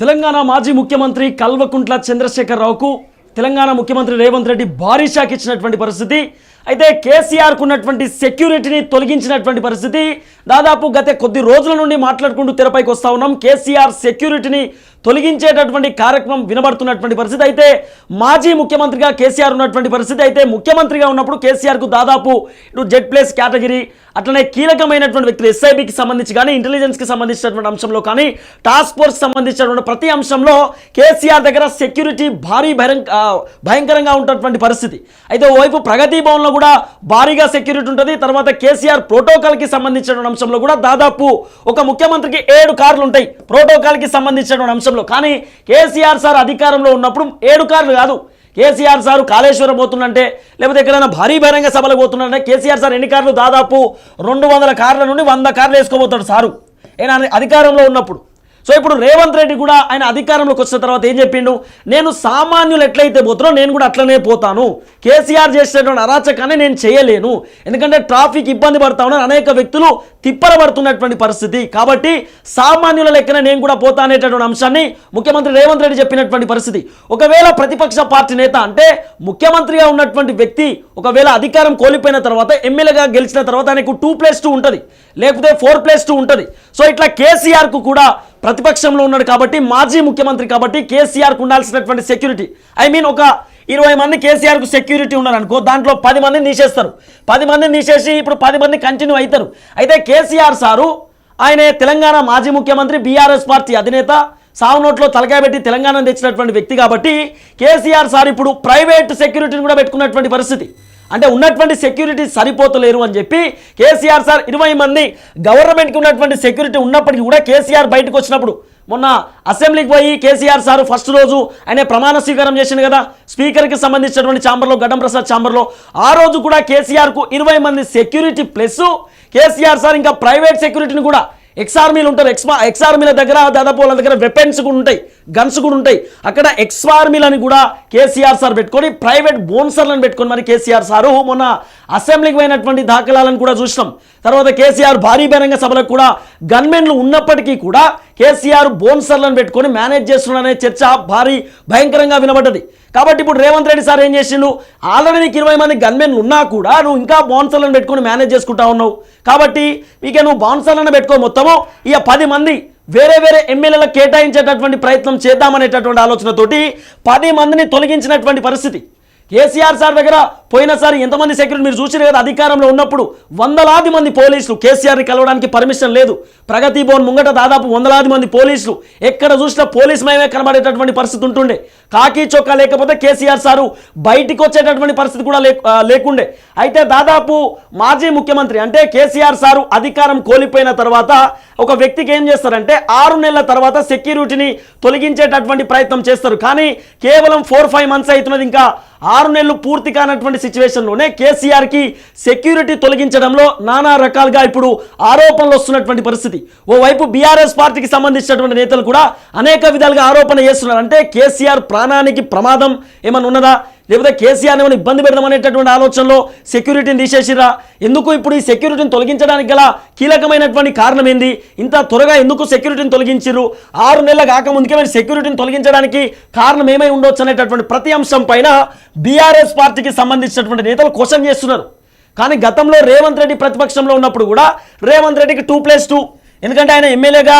తెలంగాణ మాజీ ముఖ్యమంత్రి కల్వకుంట్ల చంద్రశేఖరరావుకు తెలంగాణ ముఖ్యమంత్రి రేవంత్ రెడ్డి భారీ షాక్ ఇచ్చినటువంటి పరిస్థితి. అయితే కేసీఆర్కు ఉన్నటువంటి సెక్యూరిటీని తొలగించినటువంటి పరిస్థితి దాదాపు గత కొద్ది రోజుల నుండి మాట్లాడుకుంటూ తెరపైకి వస్తా ఉన్నాం. కేసీఆర్ సెక్యూరిటీని తొలగించేటటువంటి కార్యక్రమం వినబడుతున్నటువంటి పరిస్థితి అయితే మాజీ ముఖ్యమంత్రిగా కేసీఆర్ ఉన్నటువంటి పరిస్థితి అయితే ముఖ్యమంత్రిగా ఉన్నప్పుడు కేసీఆర్కు దాదాపు ఇటు జెడ్ ప్లేస్ కేటగిరీ అట్లనే కీలకమైనటువంటి వ్యక్తులు ఎస్ఐబికి సంబంధించి కానీ ఇంటెలిజెన్స్కి సంబంధించినటువంటి అంశంలో కానీ టాస్క్ ఫోర్స్ సంబంధించినటువంటి ప్రతి అంశంలో కేసీఆర్ దగ్గర సెక్యూరిటీ భారీ భయం భయంకరంగా ఉన్నటువంటి పరిస్థితి. అయితే ఓవైపు ప్రగతి భవన్లో కూడా భారీగా సెక్యూరిటీ ఉంటుంది. తర్వాత కేసీఆర్ ప్రోటోకాల్కి సంబంధించిన అంశంలో కూడా దాదాపు ఒక ముఖ్యమంత్రికి ఏడు కార్లు ఉంటాయి. ప్రోటోకాల్కి సంబంధించినటువంటి అంశంలో. కానీ కేసీఆర్ సార్ అధికారంలో ఉన్నప్పుడు ఏడు కార్లు కాదు. కేసీఆర్ సారు కాళేశ్వరం పోతుందంటే లేకపోతే ఎక్కడైనా భారీ బహిరంగ సభలకు పోతుందంటే కేసీఆర్ సార్ ఎన్ని కార్లు? దాదాపు రెండు వందల కార్ల నుండి వంద కార్లు వేసుకోబోతాడు సారు. ఆయన అధికారంలో ఉన్నప్పుడు. సో ఇప్పుడు రేవంత్ రెడ్డి కూడా ఆయన అధికారంలోకి వచ్చిన తర్వాత ఏం చెప్పిండు? నేను సామాన్యులు ఎట్లయితే పోతున్నా నేను కూడా అట్లనే పోతాను. కేసీఆర్ చేసినటువంటి అరాచకాన్ని నేను చేయలేను. ఎందుకంటే ట్రాఫిక్ ఇబ్బంది పడతా ఉన్నారు. అనేక వ్యక్తులు తిప్పరబడుతున్నటువంటి పరిస్థితి. కాబట్టి సామాన్యుల లెక్కన నేను కూడా పోతా అనేటటువంటి అంశాన్ని ముఖ్యమంత్రి రేవంత్ రెడ్డి చెప్పినటువంటి పరిస్థితి. ఒకవేళ ప్రతిపక్ష పార్టీ నేత అంటే ముఖ్యమంత్రిగా ఉన్నటువంటి వ్యక్తి ఒకవేళ అధికారం కోల్పోయిన తర్వాత ఎమ్మెల్యేగా గెలిచిన తర్వాత ఆయనకు టూ ప్లస్ టూ ఉంటుంది లేకపోతే ఫోర్ ప్లస్ టూ ఉంటుంది. సో ఇట్లా కేసీఆర్కు కూడా ప్రతిపక్షంలో ఉన్నాడు కాబట్టి మాజీ ముఖ్యమంత్రి కాబట్టి కేసీఆర్కు ఉండాల్సినటువంటి సెక్యూరిటీ ఐ మీన్ ఒక ఇరవై మంది కేసీఆర్కు సెక్యూరిటీ ఉన్నారనుకో దాంట్లో పది మందిని తీసేస్తారు. పది మందిని తీసేసి ఇప్పుడు పది మంది కంటిన్యూ అవుతారు అయితే కేసీఆర్ సారు ఆయన తెలంగాణ మాజీ ముఖ్యమంత్రి బీఆర్ఎస్ పార్టీ అధినేత సావు నోట్లో తలకాయ పెట్టి తెలంగాణ తెచ్చినటువంటి వ్యక్తి కాబట్టి కేసీఆర్ సార్ ఇప్పుడు ప్రైవేట్ సెక్యూరిటీని కూడా పెట్టుకున్నటువంటి పరిస్థితి. అంటే ఉన్నటువంటి సెక్యూరిటీ సరిపోతలేరు అని చెప్పి కేసీఆర్ సార్ ఇరవై మంది గవర్నమెంట్కి ఉన్నటువంటి సెక్యూరిటీ ఉన్నప్పటికీ కూడా కేసీఆర్ బయటకు వచ్చినప్పుడు మొన్న అసెంబ్లీకి పోయి కేసీఆర్ సార్ ఫస్ట్ రోజు ఆయన ప్రమాణ స్వీకారం చేసింది కదా స్పీకర్కి సంబంధించినటువంటి ఛాంబర్లో గడ్డం ప్రసాద్ ఛాంబర్లో. ఆ రోజు కూడా కేసీఆర్కు ఇరవై మంది సెక్యూరిటీ ప్లస్ కేసీఆర్ సార్ ఇంకా ప్రైవేట్ సెక్యూరిటీని కూడా ఎక్స్ ఆర్మీలు ఉంటారు. ఎక్స్ ఎక్స్ ఆర్మీల దగ్గర దాదాపు వాళ్ళ దగ్గర వెపన్స్ కూడా ఉంటాయి. గన్స్ కూడా ఉంటాయి. అక్కడ ఎక్స్ ఆర్మీలని కూడా కేసీఆర్ సార్ పెట్టుకొని ప్రైవేట్ బోన్సర్లను పెట్టుకొని మరి కేసీఆర్ సారు మొన్న అసెంబ్లీకి పోయినటువంటి దాఖలాలను కూడా చూసినాం. తర్వాత కేసీఆర్ భారీ బహిరంగ సభలకు కూడా గన్మెన్లు ఉన్నప్పటికీ కూడా కేసీఆర్ బోన్సర్లను పెట్టుకొని మేనేజ్ చేస్తున్నారనే చర్చ భారీ భయంకరంగా వినబడ్డది. కాబట్టి ఇప్పుడు రేవంత్ రెడ్డి సార్ ఏం చేసిండు? ఆల్రెడీ నీకు ఇరవై మంది గన్మెన్లు ఉన్నా కూడా నువ్వు ఇంకా బౌన్సర్లను పెట్టుకొని మేనేజ్ చేసుకుంటా ఉన్నావు. కాబట్టి ఇక నువ్వు బౌన్సర్లను పెట్టుకో మొత్తము ఇక పది మంది వేరే వేరే ఎమ్మెల్యేలకు కేటాయించేటటువంటి ప్రయత్నం చేద్దామనేటటువంటి ఆలోచనతోటి పది మందిని తొలగించినటువంటి పరిస్థితి. కేసీఆర్ సార్ దగ్గర పోయినసారి ఎంతమంది సెక్యూరిటీ మీరు చూసిరు కదా అధికారంలో ఉన్నప్పుడు వందలాది మంది పోలీసులు కేసీఆర్ని కలవడానికి పర్మిషన్ లేదు. ప్రగతి భవన్ ముంగట దాదాపు వందలాది మంది పోలీసులు. ఎక్కడ చూసినా పోలీస్ మయమే కనబడేటటువంటి పరిస్థితి ఉంటుండే. కాకి చొక్కా లేకపోతే కేసీఆర్ సారు బయటికి వచ్చేటటువంటి పరిస్థితి కూడా లే లేకుండే. అయితే దాదాపు మాజీ ముఖ్యమంత్రి అంటే కేసీఆర్ సారు అధికారం కోల్పోయిన తర్వాత ఒక వ్యక్తికి ఏం చేస్తారంటే ఆరు నెలల తర్వాత సెక్యూరిటీని తొలగించేటటువంటి ప్రయత్నం చేస్తారు. కానీ కేవలం ఫోర్ ఫైవ్ మంత్స్ అవుతున్నది ఇంకా ఆరు నెలలు పూర్తి కానటువంటి సిచ్యువేషన్లోనే కేసీఆర్కి సెక్యూరిటీ తొలగించడంలో నానా రకాలుగా ఇప్పుడు ఆరోపణలు వస్తున్నటువంటి పరిస్థితి. ఓవైపు బీఆర్ఎస్ పార్టీకి సంబంధించినటువంటి నేతలు కూడా అనేక విధాలుగా ఆరోపణ చేస్తున్నారు. అంటే కేసీఆర్ ప్రాణానికి ప్రమాదం ఏమన్నా ఉన్నదా? లేకపోతే కేసీఆర్ ఏమైనా ఇబ్బంది పెడదామనేటటువంటి ఆలోచనలో సెక్యూరిటీని తీసేసిరా ఎందుకు ఇప్పుడు ఈ సెక్యూరిటీని తొలగించడానికి గల కీలకమైనటువంటి కారణం ఏంది? ఇంత త్వరగా ఎందుకు సెక్యూరిటీని తొలగించిర్రు? ఆరు నెలల కాకముందుకే మీరు సెక్యూరిటీని తొలగించడానికి కారణం ఏమై ఉండొచ్చు అనేటటువంటి ప్రతి అంశం పైన బీఆర్ఎస్ పార్టీకి సంబంధించినటువంటి నేతలు క్వశ్చన్ చేస్తున్నారు. కానీ గతంలో రేవంత్ రెడ్డి ప్రతిపక్షంలో ఉన్నప్పుడు కూడా రేవంత్ రెడ్డికి టూ ప్లస్ టూ ఎందుకంటే ఆయన ఎమ్మెల్యేగా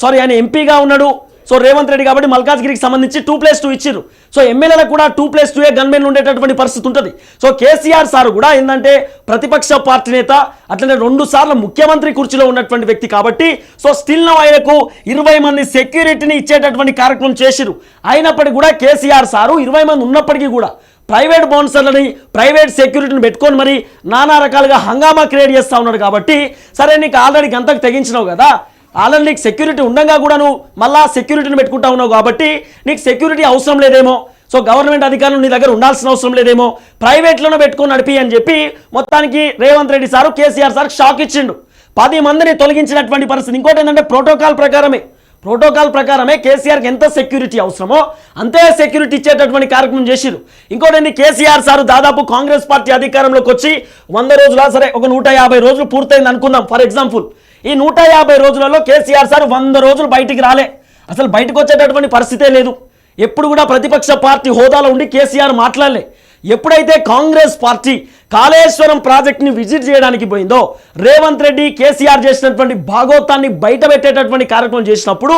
సారీ ఆయన ఎంపీగా ఉన్నాడు. సో రేవంత్ రెడ్డి కాబట్టి మల్కాజ్గిరికి సంబంధించి టూ ప్లస్ టూ ఇచ్చారు సో ఎమ్మెల్యేలకు కూడా టూ ప్లస్ టూ ఏ గన్మెన్ ఉండేటటువంటి పరిస్థితి ఉంటుంది. సో కేసీఆర్ సార్ కూడా ఏంటంటే ప్రతిపక్ష పార్టీ నేత అట్లనే రెండు సార్లు ముఖ్యమంత్రి కుర్చీలో ఉన్నటువంటి వ్యక్తి కాబట్టి సో స్టిల్ నో ఆయనకు ఇరవై మంది సెక్యూరిటీని ఇచ్చేటటువంటి కార్యక్రమం చేసిరు అయినప్పటికీ కూడా కేసీఆర్ సారు ఇరవై మంది ఉన్నప్పటికీ కూడా ప్రైవేట్ బౌన్సర్లని ప్రైవేట్ సెక్యూరిటీని పెట్టుకొని మరి నానా రకాలుగా హంగామా క్రియేట్ చేస్తూ ఉన్నాడు కాబట్టి సరే నీకు ఆల్రెడీ గంతకు తెగించినావు కదా ఆల్రెడీ నీకు సెక్యూరిటీ ఉండగా కూడా నువ్వు మళ్ళా సెక్యూరిటీని పెట్టుకుంటా ఉన్నావు కాబట్టి నీకు సెక్యూరిటీ అవసరం లేదేమో. సో గవర్నమెంట్ అధికారులు నీ దగ్గర ఉండాల్సిన అవసరం లేదేమో. ప్రైవేట్లోనే పెట్టుకొని నడిపి అని చెప్పి మొత్తానికి Revanth Reddy sir KCR sir shock ఇచ్చిండు. పది మందిని తొలగించినటువంటి పరిస్థితి. ఇంకోటి ఏంటంటే ప్రోటోకాల్ ప్రకారమే. ప్రోటోకాల్ ప్రకారమే కేసీఆర్కి ఎంత సెక్యూరిటీ అవసరమో అంతే సెక్యూరిటీ ఇచ్చేటటువంటి కార్యక్రమం చేసిరు ఇంకోటండి కేసీఆర్ సార్ దాదాపు కాంగ్రెస్ పార్టీ అధికారంలోకి వచ్చి వంద రోజుల సరే ఒక నూట యాభై రోజులు పూర్తయింది అనుకుందాం. ఫర్ ఎగ్జాంపుల్ ఈ నూట యాభై రోజులలో కేసీఆర్ సార్ వంద రోజులు బయటికి రాలే. అసలు బయటకు వచ్చేటటువంటి పరిస్థితే లేదు. ఎప్పుడు కూడా ప్రతిపక్ష పార్టీ హోదాలో ఉండి కేసీఆర్ మాట్లాడలే. ఎప్పుడైతే కాంగ్రెస్ పార్టీ కాళేశ్వరం ప్రాజెక్ట్ని విజిట్ చేయడానికి పోయిందో రేవంత్ రెడ్డి కేసీఆర్ చేసినటువంటి భాగోతాన్ని బయట పెట్టేటటువంటి కార్యక్రమం చేసినప్పుడు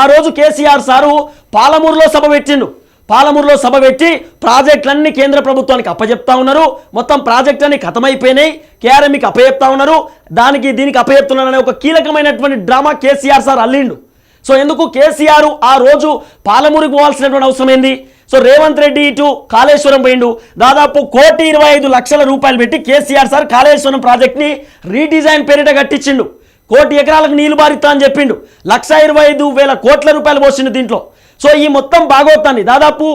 ఆ రోజు కేసీఆర్ సారు పాలమూరులో సభ పెట్టిండు. పాలమూరులో సభ పెట్టి ప్రాజెక్టులన్నీ కేంద్ర ప్రభుత్వానికి అప్పచెప్తా ఉన్నారు. మొత్తం ప్రాజెక్టులన్నీ ఖతమైపోయినాయి కేఆర్ఎంకి అప్పజెప్తా ఉన్నారు. దానికి దీనికి అప్పజెప్తున్నారనే ఒక కీలకమైనటువంటి డ్రామా కేసీఆర్ సార్ అల్లిండు. సో ఎందుకు కేసీఆర్ ఆ రోజు పాలమూరుకు పోవాల్సినటువంటి అవసరం ఏంది? సో రేవంత్ రెడ్డి ఇటు కాళేశ్వరం పోయిండు. దాదాపు కోటి ఇరవై ఐదు లక్షల రూపాయలు పెట్టి కేసీఆర్ సార్ కాళేశ్వరం ప్రాజెక్ట్ని రీడిజైన్ పేరిట కట్టించిండు. కోటి ఎకరాలకు నీళ్ళు బారిస్తా అని చెప్పిండు. లక్ష ఇరవై ఐదు వేల కోట్ల రూపాయలు పోసిండు దీంట్లో. సో ఈ మొత్తం భాగవతాన్ని దాదాపు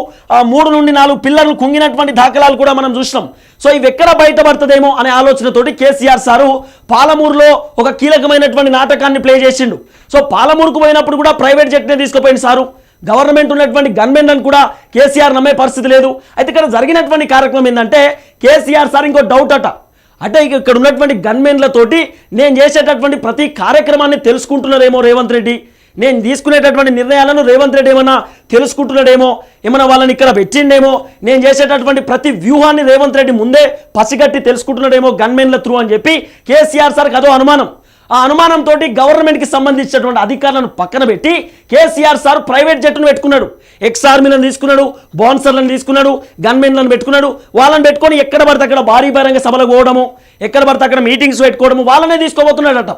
మూడు నుండి నాలుగు పిల్లలు కుంగినటువంటి దాఖలాలు కూడా మనం చూసినాం. సో ఇవి ఎక్కడ బయటపడుతుందేమో అనే ఆలోచనతోటి కేసీఆర్ సారు పాలమూరులో ఒక కీలకమైనటువంటి నాటకాన్ని ప్లే చేసిండు. సో పాలమూరుకు పోయినప్పుడు కూడా ప్రైవేట్ జెట్నే తీసుకుపోయింది సారు. గవర్నమెంట్ ఉన్నటువంటి గన్మెన్లను కూడా కేసీఆర్ నమ్మే పరిస్థితి లేదు. అయితే ఇక్కడ జరిగినటువంటి కార్యక్రమం ఏంటంటే కేసీఆర్ సార్ ఇంకో డౌట్ అట. అంటే ఇక ఇక్కడ ఉన్నటువంటి గన్మెన్లతోటి నేను చేసేటటువంటి ప్రతి కార్యక్రమాన్ని తెలుసుకుంటున్నారేమో రేవంత్ రెడ్డి. నేను తీసుకునేటటువంటి నిర్ణయాలను రేవంత్ రెడ్డి ఏమన్నా తెలుసుకుంటున్నాడేమో ఏమన్నా వాళ్ళని ఇక్కడ పెట్టిండేమో నేను చేసేటటువంటి ప్రతి వ్యూహాన్ని రేవంత్ రెడ్డి ముందే పసిగట్టి తెలుసుకుంటున్నాడేమో గన్మెన్ల త్రూ అని చెప్పి కేసీఆర్ సార్కి అదో అనుమానం. ఆ అనుమానంతో గవర్నమెంట్కి సంబంధించినటువంటి అధికారులను పక్కన పెట్టి కేసీఆర్ సార్ ప్రైవేట్ జట్టును పెట్టుకున్నాడు. ఎక్స్ ఆర్మీలను తీసుకున్నాడు బాన్సర్లను తీసుకున్నాడు గన్మెన్లను పెట్టుకున్నాడు. వాళ్ళని పెట్టుకొని ఎక్కడ పడితే అక్కడ భారీ బహిరంగ సభలకు పోవడము ఎక్కడ పడితే అక్కడ మీటింగ్స్ పెట్టుకోవడము వాళ్ళనే తీసుకోబోతున్నాడట.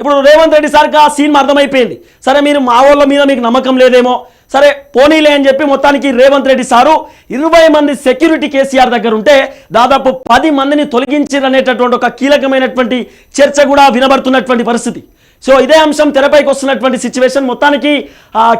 ఇప్పుడు రేవంత్ రెడ్డి సార్కి ఆ సీన్ అర్థమైపోయింది. సరే మీరు మా వాళ్ళ మీద మీకు నమ్మకం లేదేమో. సరే పోనీలే అని చెప్పి మొత్తానికి రేవంత్ రెడ్డి సారు ఇరవై మంది సెక్యూరిటీ కేసీఆర్ దగ్గర ఉంటే దాదాపు పది మందిని తొలగించారనేటటువంటి ఒక కీలకమైనటువంటి చర్చ కూడా వినబడుతున్నటువంటి పరిస్థితి. సో ఇదే అంశం తెరపైకి వస్తున్నటువంటి సిచ్యువేషన్ మొత్తానికి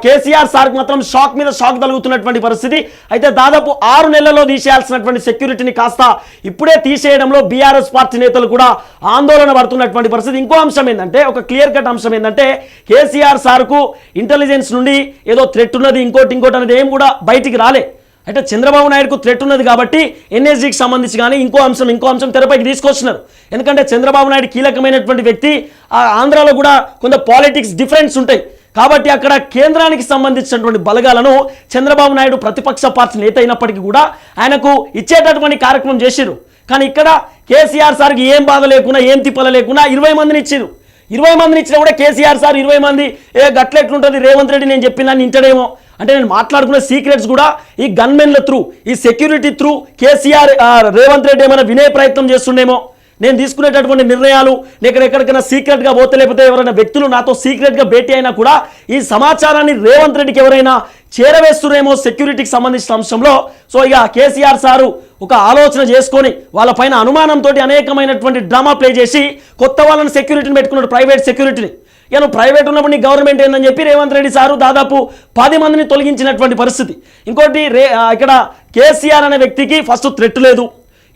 కేసీఆర్ సార్కి మాత్రం షాక్ మీద షాక్ తలుగుతున్నటువంటి పరిస్థితి. అయితే దాదాపు ఆరు నెలల్లో తీసేయాల్సినటువంటి సెక్యూరిటీని కాస్త ఇప్పుడే తీసేయడంలో బీఆర్ఎస్ పార్టీ నేతలు కూడా ఆందోళన పడుతున్నటువంటి పరిస్థితి. ఇంకో అంశం ఏంటంటే ఒక క్లియర్ కట్ అంశం ఏంటంటే కేసీఆర్ సార్కు ఇంటెలిజెన్స్ నుండి ఏదో థ్రెట్ ఉన్నది ఇంకోటి ఇంకోటి అనేది ఏం కూడా బయటికి రాలే. అంటే చంద్రబాబు నాయుడుకు థ్రెట్ ఉన్నది కాబట్టి ఎన్ఎస్జీకి సంబంధించి కానీ ఇంకో అంశం ఇంకో అంశం తెరపైకి తీసుకొచ్చినారు ఎందుకంటే చంద్రబాబు నాయుడు కీలకమైనటువంటి వ్యక్తి ఆ ఆంధ్రాలో కూడా కొంత పాలిటిక్స్ డిఫరెన్స్ ఉంటాయి. కాబట్టి అక్కడ కేంద్రానికి సంబంధించినటువంటి బలగాలను చంద్రబాబు నాయుడు ప్రతిపక్ష పార్టీ నేత అయినప్పటికీ కూడా ఆయనకు ఇచ్చేటటువంటి కార్యక్రమం చేసిరు కానీ ఇక్కడ కేసీఆర్ సార్కి ఏం బాధ లేకుండా ఏం తిప్పల లేకుండా ఇరవై మందిని ఇచ్చిరు ఇరవై మందిని ఇచ్చినా కూడా కేసీఆర్ సార్ ఇరవై మంది. ఏ గట్లెట్లుంటుంది రేవంత్ రెడ్డి నేను చెప్పిన ఇంటడేమో అంటే నేను మాట్లాడుకునే సీక్రెట్స్ కూడా ఈ గన్మెన్ల త్రూ ఈ security through KCR Revanth Reddy ఏమైనా వినే ప్రయత్నం చేస్తుండేమో. నేను తీసుకునేటటువంటి నిర్ణయాలు నేను ఎక్కడికైనా సీక్రెట్గా పోతే లేకపోతే ఎవరైనా వ్యక్తులు నాతో సీక్రెట్గా భేటీ అయినా కూడా ఈ సమాచారాన్ని రేవంత్ రెడ్డికి ఎవరైనా చేరవేస్తురేమో సెక్యూరిటీకి సంబంధించిన అంశంలో. సో ఇక కేసీఆర్ సారు ఒక ఆలోచన చేసుకొని వాళ్ళపైన అనుమానంతో అనేకమైనటువంటి డ్రామా ప్లే చేసి కొత్త వాళ్ళని సెక్యూరిటీని పెట్టుకున్నాడు ప్రైవేట్ సెక్యూరిటీని. ఇక ప్రైవేట్ ఉన్నప్పుడు నీ గవర్నమెంట్ ఏందని చెప్పి రేవంత్ రెడ్డి సారు దాదాపు పది మందిని తొలగించినటువంటి పరిస్థితి. ఇంకోటి రే ఇక్కడ కేసీఆర్ అనే వ్యక్తికి ఫస్ట్ థ్రెట్ లేదు.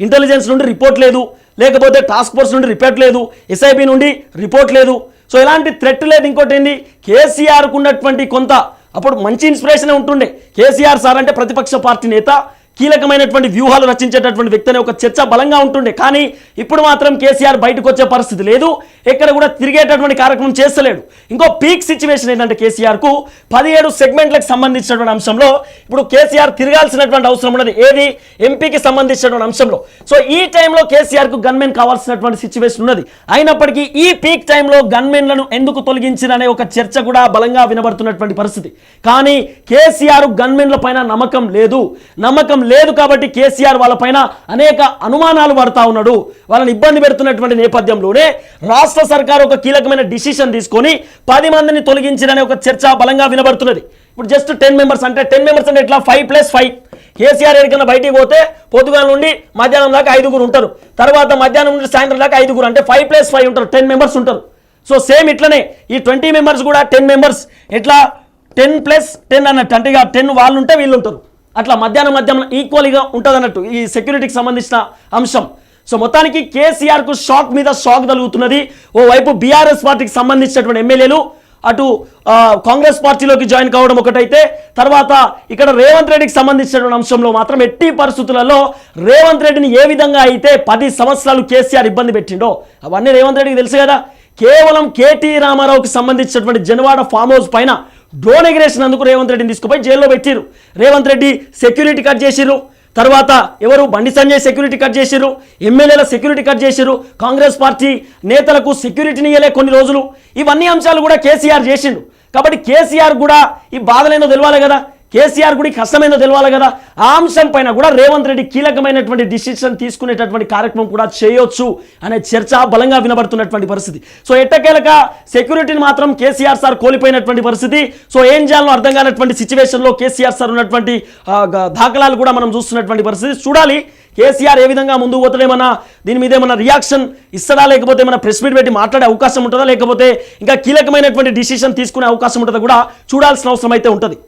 ఇంటెలిజెన్స్ నుండి రిపోర్ట్ లేదు. లేకపోతే టాస్క్ ఫోర్స్ నుండి రిపోర్ట్ లేదు ఎస్ఐబి నుండి రిపోర్ట్ లేదు. సో ఎలాంటి థ్రెట్ లేదు. ఇంకోటి ఏంటి కేసీఆర్కు ఉన్నటువంటి కొంత అప్పుడు మంచి ఇన్స్పిరేషన్ ఉంటుండే. కేసీఆర్ సార్ అంటే ప్రతిపక్ష పార్టీ నేత కీలకమైనటువంటి వ్యూహాలు రచించేటటువంటి వ్యక్తి అనే ఒక చర్చ బలంగా ఉంటుండే. కానీ ఇప్పుడు మాత్రం కేసీఆర్ బయటకు వచ్చే పరిస్థితి లేదు. ఎక్కడ కూడా తిరిగేటటువంటి కార్యక్రమం చేస్తలేడు. ఇంకో పీక్ సిచ్యువేషన్ ఏంటంటే కేసీఆర్కు పదిహేడు సెగ్మెంట్లకు సంబంధించినటువంటి అంశంలో ఇప్పుడు కేసీఆర్ తిరగాల్సినటువంటి అవసరం ఉన్నది. ఏది? ఎంపీకి సంబంధించినటువంటి అంశంలో. సో ఈ టైంలో కేసీఆర్కు గన్మెన్ కావాల్సినటువంటి సిచ్యువేషన్ ఉన్నది. అయినప్పటికీ ఈ పీక్ టైంలో గన్మెన్లను ఎందుకు తొలగించిననే ఒక చర్చ కూడా బలంగా వినబడుతున్నటువంటి పరిస్థితి. కానీ కేసీఆర్ గన్మెన్ల పైన నమ్మకం లేదు. నమ్మకం లేదు కాబట్టి కేసీఆర్ వాళ్ళపైన అనేక అనుమానాలు పడతా ఉన్నాడు. వాళ్ళని ఇబ్బంది పెడుతున్నటువంటి నేపథ్యంలోనే రాష్ట్ర సర్కార్ ఒక కీలకమైన డిసిషన్ తీసుకొని పది మందిని తొలగించిననే ఒక చర్చ బలంగా వినబడుతున్నది. ఇప్పుడు జస్ట్ టెన్ మెంబర్స్ అంటే టెన్ మెంబర్స్ అంటే ఇట్లా ఫైవ్ ప్లస్ ఫైవ్ కేసీఆర్ ఎక్కడికైనా బయటికి పోతే పొద్దుగాల నుండి మధ్యాహ్నం దాకా ఐదుగురు ఉంటారు. తర్వాత మధ్యాహ్నం నుండి సాయంత్రం దాకా ఐదుగురు అంటే ఫైవ్ ప్లస్ ఫైవ్ ఉంటారు. టెన్ మెంబర్స్ ఉంటారు. సో సేమ్ ఇట్లనే ఈ ట్వంటీ మెంబర్స్ కూడా టెన్ మెంబర్స్ ఎట్లా? టెన్ ప్లస్ టెన్ అన్నట్టు. అంటే ఇక టెన్ వాళ్ళు ఉంటే వీళ్ళు ఉంటారు అట్లా మధ్యాహ్నం మధ్యాహ్నం ఈక్వల్గా ఉంటుంది అన్నట్టు ఈ సెక్యూరిటీకి సంబంధించిన అంశం. సో మొత్తానికి కేసీఆర్కు షాక్ మీద షాక్ తగులుతున్నది. ఓవైపు బీఆర్ఎస్ పార్టీకి సంబంధించినటువంటి ఎమ్మెల్యేలు అటు కాంగ్రెస్ పార్టీలోకి జాయిన్ కావడం ఒకటైతే తర్వాత ఇక్కడ రేవంత్ రెడ్డికి సంబంధించినటువంటి అంశంలో మాత్రం ఎట్టి పరిస్థితులలో రేవంత్ రెడ్డిని ఏ విధంగా అయితే పది సంవత్సరాలు కేసీఆర్ ఇబ్బంది పెట్టిండో అవన్నీ రేవంత్ రెడ్డికి తెలుసు కదా. కేవలం కేటీ రామారావుకి సంబంధించినటువంటి జనవాడ ఫామ్ హౌస్ పైన డ్రోన్ ఎగిరేసినందుకు రేవంత్ రెడ్డిని తీసుకుపోయి జైల్లో పెట్టిరు రేవంత్ రెడ్డి సెక్యూరిటీ కట్ చేసిరు తర్వాత ఎవరు బండి సంజయ్ సెక్యూరిటీ కట్ చేసిరు ఎమ్మెల్యేల సెక్యూరిటీ కట్ చేసిరు కాంగ్రెస్ పార్టీ నేతలకు సెక్యూరిటీని ఇయ్యలే కొన్ని రోజులు. ఇవన్నీ అంశాలు కూడా కేసీఆర్ చేసిండు. కాబట్టి కేసీఆర్ కూడా ఈ బాధలేనో తెలవాలి కదా. కేసీఆర్ కూడా కష్టమైందో తెలవాలి కదా. ఆ అంశం పైన కూడా రేవంత్ రెడ్డి కీలకమైనటువంటి డిసిషన్ తీసుకునేటటువంటి కార్యక్రమం కూడా చేయొచ్చు అనే చర్చ బలంగా వినబడుతున్నటువంటి పరిస్థితి. సో ఎట్టకేలక సెక్యూరిటీని మాత్రం కేసీఆర్ సార్ కోల్పోయినటువంటి పరిస్థితి. సో ఏం చేయాలో అర్థం కానటువంటి సిచ్యువేషన్లో కేసీఆర్ సార్ ఉన్నటువంటి దాఖలాలు కూడా మనం చూస్తున్నటువంటి పరిస్థితి. చూడాలి కేసీఆర్ ఏ విధంగా ముందుకు పోతాడేమన్నా దీని మీద ఏమన్నా రియాక్షన్ ఇస్తాడా లేకపోతే ఏమైనా ప్రెస్ మీట్ పెట్టి మాట్లాడే అవకాశం ఉంటుందా లేకపోతే ఇంకా కీలకమైనటువంటి డిసిషన్ తీసుకునే అవకాశం ఉంటుందా కూడా చూడాల్సిన అవసరం అయితే ఉంటుంది.